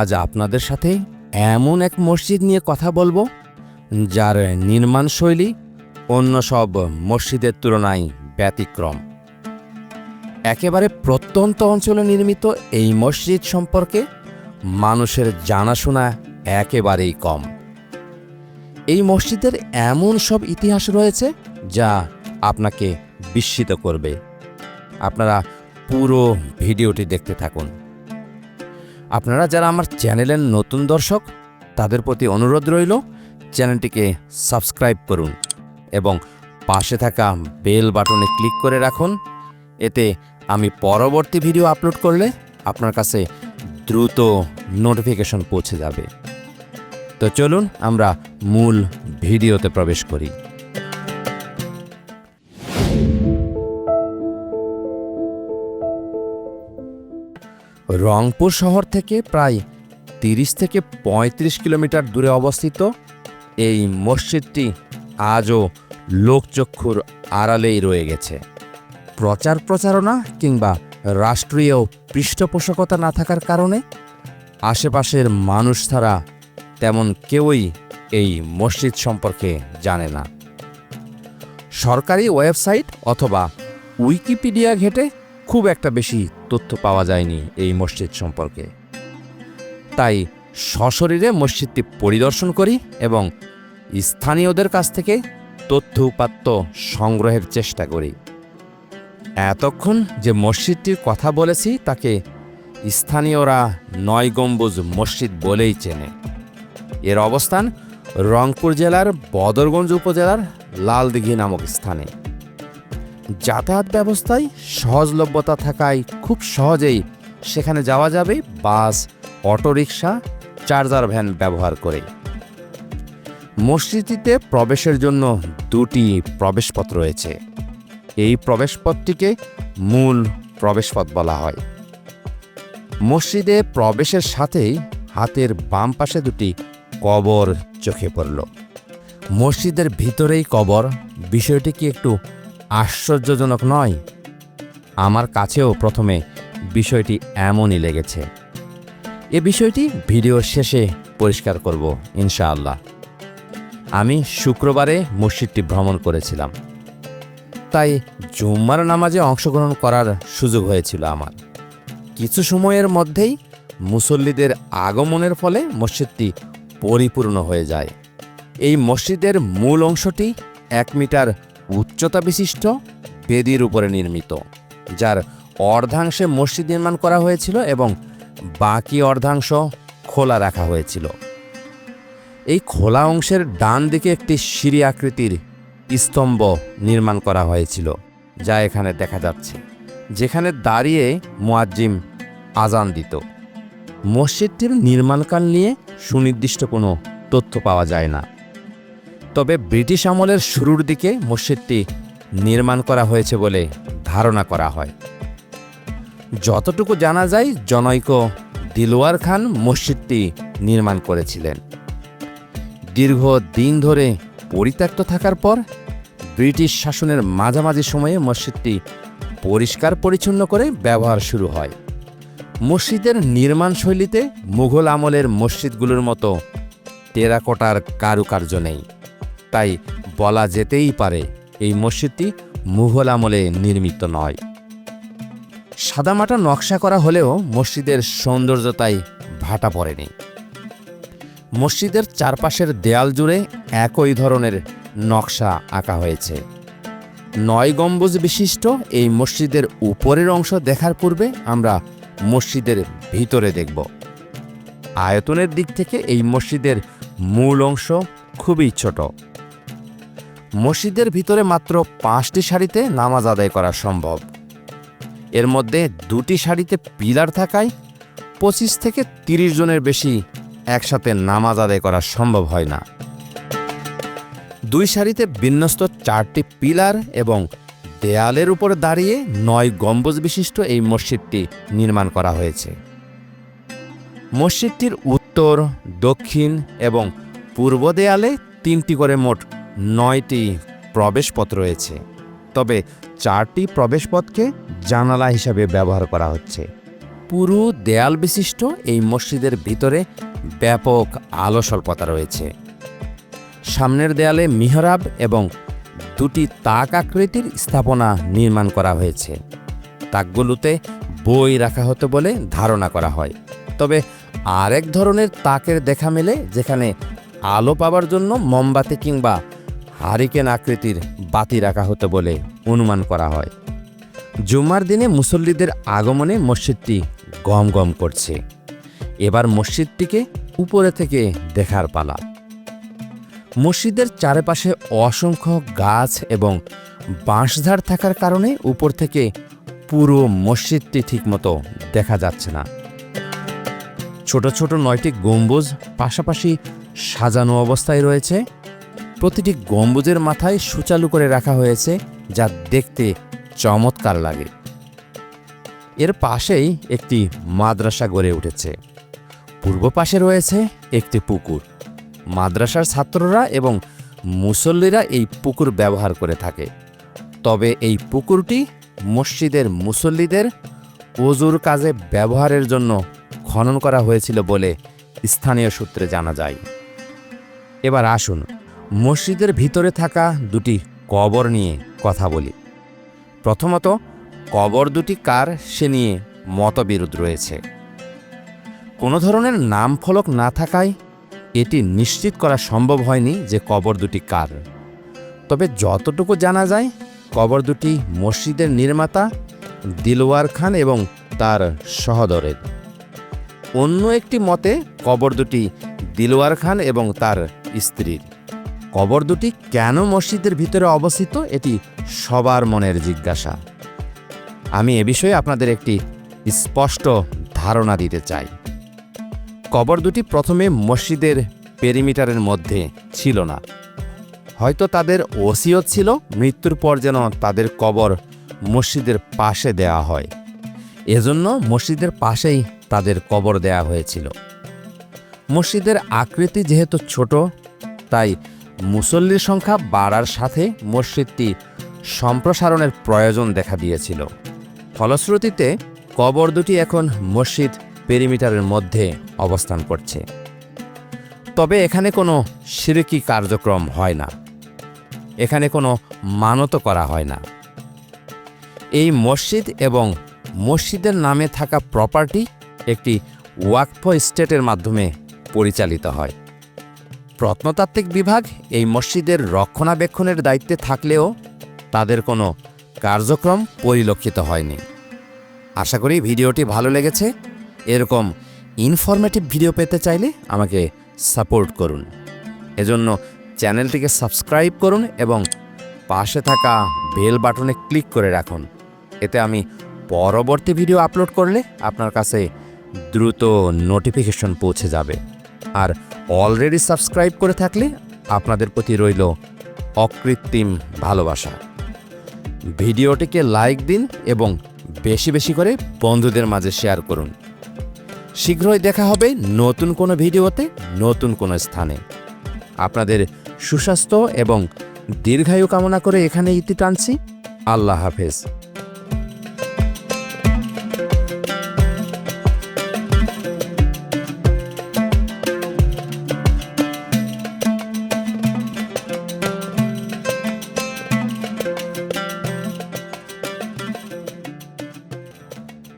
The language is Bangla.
আজ আপনাদের সাথে এমন এক মসজিদ নিয়ে কথা বলব, যার নির্মাণ শৈলী অন্য সব মসজিদের তুলনায় ব্যতিক্রম। একেবারে প্রত্যন্ত অঞ্চলে নির্মিত এই মসজিদ সম্পর্কে মানুষের জানাশোনা একেবারেই কম। এই মসজিদের এমন সব ইতিহাস রয়েছে, যা আপনাকে বিস্মিত করবে। আপনারা পুরো ভিডিওটি দেখতে থাকুন। আপনারা যারা আমার চ্যানেলের নতুন দর্শক, তাদের প্রতি অনুরোধ রইল চ্যানেলটিকে সাবস্ক্রাইব করুন এবং পাশে থাকা বেল বাটনে ক্লিক করে রাখুন। এতে আমি পরবর্তী ভিডিও আপলোড করলে আপনার কাছে দ্রুত নোটিফিকেশন পৌঁছে যাবে। তো চলুন আমরা মূল ভিডিওতে প্রবেশ করি। রংপুর শহর থেকে প্রায় তিরিশ থেকে ৩৫ কিলোমিটার দূরে অবস্থিত এই মসজিদটি আজও লোকচক্ষুর আড়ালেই রয়ে গেছে। প্রচার প্রচারণা কিংবা রাষ্ট্রীয় পৃষ্ঠপোষকতা না থাকার কারণে আশেপাশের মানুষ ছাড়া তেমন কেউই এই মসজিদ সম্পর্কে জানে না। সরকারি ওয়েবসাইট অথবা উইকিপিডিয়া ঘেটে খুব একটা বেশি তথ্য পাওয়া যায়নি এই মসজিদ সম্পর্কে। তাই সশরীরে মসজিদটি পরিদর্শন করি এবং স্থানীয়দের কাছ থেকে তথ্য উপাত্ত সংগ্রহের চেষ্টা করি। এতক্ষণ যে মসজিদটির কথা বলেছি, তাকে স্থানীয়রা নয় গম্বুজ মসজিদ বলেই চেনে। এর অবস্থান রংপুর জেলার বদরগঞ্জ উপজেলার লালদিঘি নামক স্থানে। যাতায়াত ব্যবস্থায় সহজলভ্যতা থাকায় খুব সহজেই সেখানে যাওয়া যাবে বাস, অটোরিকশা, চার্জার ভ্যান ব্যবহার করে। মসজিদটিতে প্রবেশের জন্য দুটি প্রবেশপথ রয়েছে। এই প্রবেশপথটিকে মূল প্রবেশপথ বলা হয়। মসজিদে প্রবেশের সাথেই হাতের বাম পাশে দুটি কবর চোখে পড়ল। মসজিদের ভিতরেই কবর। বিষয়টি কি একটু আশ্চর্যজনক নয়? আমার কাছেও প্রথমে বিষয়টি এমনই লেগেছে। এ বিষয়টি ভিডিও শেষে পরিষ্কার করব, ইনশাআল্লাহ। আমি শুক্রবারে মসজিদটি ভ্রমণ করেছিলাম। তাই জুম্মার নামাজে অংশগ্রহণ করার সুযোগ হয়েছিল আমার। কিছু সময়ের মধ্যেই মুসল্লিদের আগমনের ফলে মসজিদটি পরিপূর্ণ হয়ে যায়। এই মসজিদের মূল অংশটি এক মিটার উচ্চতা বিশিষ্ট বেদির উপরে নির্মিত, যার অর্ধাংশে মসজিদ নির্মাণ করা হয়েছিল এবং বাকি অর্ধাংশ খোলা রাখা হয়েছিল। এই খোলা অংশের ডান দিকে একটি সিঁড়ি আকৃতির স্তম্ভ নির্মাণ করা হয়েছিল, যা এখানে দেখা যাচ্ছে, যেখানে দাঁড়িয়ে মুয়াজ্জিম আজান দিত। মসজিদটির নির্মাণকাল নিয়ে সুনির্দিষ্ট কোনো তথ্য পাওয়া যায় না। তবে ব্রিটিশ আমলের শুরুর দিকে মসজিদটি নির্মাণ করা হয়েছে বলে ধারণা করা হয়। যতটুকু জানা যায়, জনৈক দিলওয়ার খান মসজিদটি নির্মাণ করেছিলেন। দীর্ঘ দিন ধরে পরিত্যক্ত থাকার পর ব্রিটিশ শাসনের মাঝামাঝি সময়ে মসজিদটি পরিষ্কার পরিচ্ছন্ন করে ব্যবহার শুরু হয়। মসজিদের নির্মাণ শৈলীতে মুঘল আমলের মসজিদগুলোর মতো টেরাকোটার কারুকার্য নেই। তাই বলা যেতেই পারে এই মসজিদটি মুঘল আমলে নির্মিত নয়। সাদামাটা নকশা করা হলেও মসজিদের সৌন্দর্যতায় ভাটা পড়েনি। মসজিদের চারপাশের দেয়াল জুড়ে একই ধরনের নকশা আঁকা হয়েছে। নয় গম্বুজ বিশিষ্ট এই মসজিদের উপরের অংশ দেখার পূর্বে আমরা মসজিদের ভিতরে দেখব। আয়তনের দিক থেকে এই মসজিদের মূল অংশ খুবই ছোট। মসজিদের ভিতরে মাত্র পাঁচটি সারিতে নামাজ আদায় করা সম্ভব। এর মধ্যে দুটি সারিতে পিলার থাকায় পঁচিশ থেকে তিরিশ জনের বেশি একসাথে নামাজ আদায় করা সম্ভব হয় না। দুই সারিতে বিন্যস্ত চারটি পিলার এবং দেয়ালের উপর দাঁড়িয়ে নয় গম্বুজ বিশিষ্ট এই মসজিদটি নির্মাণ করা হয়েছে। মসজিদটির উত্তর, দক্ষিণ এবং পূর্ব দেয়ালে তিনটি করে মোট নয়টি প্রবেশপথ রয়েছে। তবে চারটি প্রবেশপথকে জানালা হিসাবে ব্যবহার করা হচ্ছে। পুরো দেয়াল বিশিষ্ট এই মসজিদের ভিতরে ব্যাপক আলো স্বল্পতা রয়েছে। সামনের দেয়ালে মিহরাব এবং দুটি তাক আকৃতির স্থাপনা নির্মাণ করা হয়েছে। তাকগুলোতে বই রাখা হতো বলে ধারণা করা হয়। তবে আরেক ধরনের তাকের দেখা মেলে, যেখানে আলো পাওয়ার জন্য মোমবাতি কিংবা হারিকেন আকৃতির বাতি রাখা হতো বলে অনুমান করা হয়। জুম্মার দিনে মুসল্লিদের আগমনে মসজিদটি গম গম করছে। এবার মসজিদটিকে উপরে থেকে দেখার পালা। মসজিদের চারপাশে অসংখ্য গাছ এবং বাঁশঝাড় থাকার কারণে উপর থেকে পুরো মসজিদটি ঠিকমতো দেখা যাচ্ছে না। ছোট ছোট নয়টি গম্বুজ পাশাপাশি সাজানো অবস্থায় রয়েছে। প্রতিটি গম্বুজের মাথায় সুচালু করে রাখা হয়েছে যা দেখতে চমৎকার লাগে। এর পাশেই একটি মাদ্রাসা গড়ে উঠেছে। পূর্ব পাশে রয়েছে একটি পুকুর। মাদ্রাসার ছাত্ররা এবং মুসল্লিরা এই পুকুর ব্যবহার করে থাকে। তবে এই পুকুরটি মসজিদের মুসল্লিদের অজুর কাজে ব্যবহারের জন্য খনন করা হয়েছিল বলে স্থানীয় সূত্রে জানা যায়। এবার আসুন মসজিদের ভিতরে থাকা দুটি কবর নিয়ে কথা বলি। প্রথমত, কবর দুটি কার? সে নিয়ে মতবিরোধ রয়েছে। কোনো ধরনের নাম ফলক না থাকায় এটি নিশ্চিত করা সম্ভব হয়নি যে কবর দুটি কার। তবে যতটুকু জানা যায়, কবর দুটি মসজিদের নির্মাতা দিলওয়ার খান এবং তার সহদরের। অন্য একটি মতে, কবর দুটি দিলওয়ার খান এবং তার স্ত্রীর। কবর দুটি কেন মসজিদের ভিতরে অবস্থিত এটি সবার মনের জিজ্ঞাসা। আমি এ বিষয়ে আপনাদের একটি স্পষ্ট ধারণা দিতে চাই। কবর দুটি প্রথমে মসজিদের পেরিমিটারের মধ্যে ছিল না। হয়তো তাদের ওসিয়ত ছিল, মৃত্যুর পর যেন তাদের কবর মসজিদের পাশে দেয়া হয়। এজন্য মসজিদের পাশেই তাদের কবর দেয়া হয়েছিল। মসজিদের আকৃতি যেহেতু ছোট, তাই মুসল্লির সংখ্যা বাড়ার সাথে মসজিদটি সম্প্রসারণের প্রয়োজন দেখা দিয়েছিল। ফলশ্রুতিতে, কবর দুটি এখন মসজিদ পেরিমিটারের মধ্যে অবস্থান করছে। তবে এখানে কোনো সিরকি কার্যক্রম হয় না। এখানে কোনো মানত করা হয় না। এই মসজিদ এবং মসজিদের নামে থাকা প্রপার্টি একটি ওয়াকফ স্টেটের মাধ্যমে পরিচালিত হয়। প্রত্নতাত্ত্বিক বিভাগ এই মসজিদের রক্ষণাবেক্ষণের দায়িত্বে থাকলেও তাদের কোনো কার্যক্রম পরিলক্ষিত হয়নি। আশা করি ভিডিওটি ভালো লেগেছে। এরকম ইনফরমেটিভ ভিডিও পেতে চাইলে আমাকে সাপোর্ট করুন। এজন্য চ্যানেলটিকে সাবস্ক্রাইব করুন এবং পাশে থাকা বেল বাটনে ক্লিক করে রাখুন। এতে আমি পরবর্তী ভিডিও আপলোড করলে আপনার কাছে দ্রুত নোটিফিকেশন পৌঁছে যাবে। আর অলরেডি সাবস্ক্রাইব করে থাকলে আপনাদের প্রতি রইল অকৃত্রিম ভালোবাসা। ভিডিওটিকে লাইক দিন এবং বেশি বেশি করে বন্ধুদের মাঝে শেয়ার করুন। শীঘ্রই দেখা হবে নতুন কোনো ভিডিওতে নতুন কোনো স্থানে। আপনাদের সুস্বাস্থ্য এবং দীর্ঘায়ু কামনা করে এখানে ইতি টানছি। আল্লাহ হাফেজ।